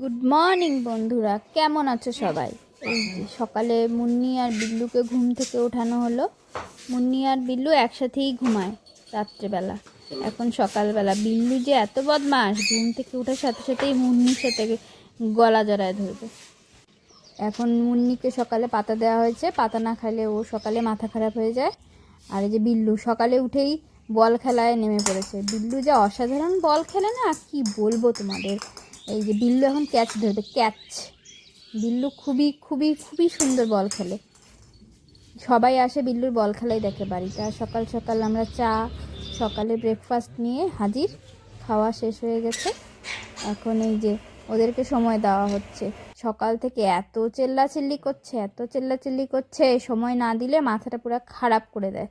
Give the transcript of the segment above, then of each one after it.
Good morning বন্ধুরা। কেমন আছো সবাই? এই সকালে মুন্নি আর বিল্লুকে ঘুম থেকে ওঠানো হলো। মুন্নি আর বিল্লু একসাথেই ঘুমায় রাত্রেবেলা। এখন সকালবেলা। বিল্লু যে এত বদমাস ঘুম থেকে ওঠার সাথে সাথেই মুন্নির সাথে গলা জড়ায় ধরবে। এখন মুন্নিকে সকালে পাতা দেওয়া হয়েছে। পাতা না খাইলে ও সকালে মাথা খারাপ হয়ে যায়। আর এই যে বিল্লু, সকালে উঠেই বল খেলায় নেমে পড়েছে। বিল্লু যে অসাধারণ বল খেলে না, কি বলব তোমাদের? এই যে বিল্লু এখন ক্যাচ ধরবে, ক্যাচ। বিল্লু খুবই খুবই খুবই সুন্দর বল খেলে। সবাই আসে বিল্লুর বল খেলাই দেখে বাড়িতে, আর সকাল সকাল আমরা চা, সকালে ব্রেকফাস্ট নিয়ে হাজির। খাওয়া শেষ হয়ে গেছে। এখন এই যে ওদেরকে সময় দেওয়া হচ্ছে। সকাল থেকে এত চেল্লাচিল্লি করছে, এত চেল্লাচিল্লি করছে, সময় না দিলে মাথাটা পুরো খারাপ করে দেয়।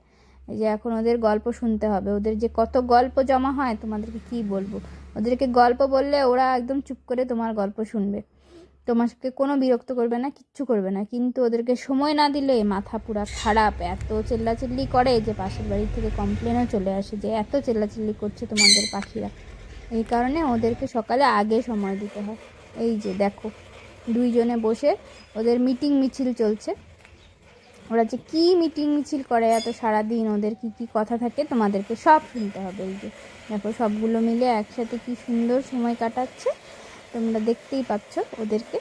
এই যে এখন ওদের গল্প শুনতে হবে। ওদের যে কত গল্প জমা হয়, তোমাদেরকে কি বলব? ওদেরকে গল্প বললে ওরা একদম চুপ করে তোমার গল্প শুনবে। তোমাকে কোনো বিরক্ত করবে না, কিচ্ছু করবে না। কিন্তু ওদেরকে সময় না দিলে মাথা পুরা খারাপ। এত চেল্লাচিল্লি করে যে পাশের বাড়ি থেকে কমপ্লেনও চলে আসে যে এত চেল্লাচিল্লি করছে তোমাদের পাখিরা। এই কারণে ওদেরকে সকালে আগে সময় দিতে হয়। এই যে দেখো, দুইজনে বসে ওদের মিটিং মিছিল চলছে। ওরা যে কী মিটিং মিছিল করে এত সারাদিন, ওদের কি কি কথা থাকে তোমাদেরকে সব শুনতে হবে এই যে। দেখো সবগুলো মিলে একসাথে কি সুন্দর সময় কাটাচ্ছে, তোমরা দেখতেই পাচ্ছ ওদেরকে।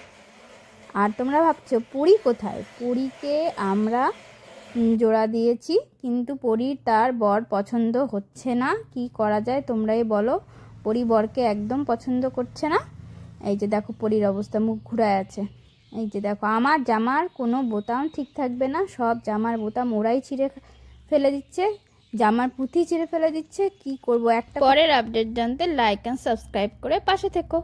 আর তোমরা ভাবছ, পরি কোথায়? পরীকে আমরা জোড়া দিয়েছি, কিন্তু পরীর তার বর পছন্দ হচ্ছে না। কি করা যায় তোমরাই বলো। পরি বরকে একদম পছন্দ করছে না। এই যে দেখো পরীর অবস্থা, মুখ ঘুরায় আছে। এই যে দেখো, আমার জামার কোনো বোতাম ঠিক থাকবে না, সব জামার বোতাম ওরাই ছিঁড়ে ফেলে দিচ্ছে, জামার পুঁথি ছিঁড়ে ফেলে দিচ্ছে, কি করব? একটা পরের আপডেট জানতে লাইক অ্যান্ড সাবস্ক্রাইব করে পাশে থেকো।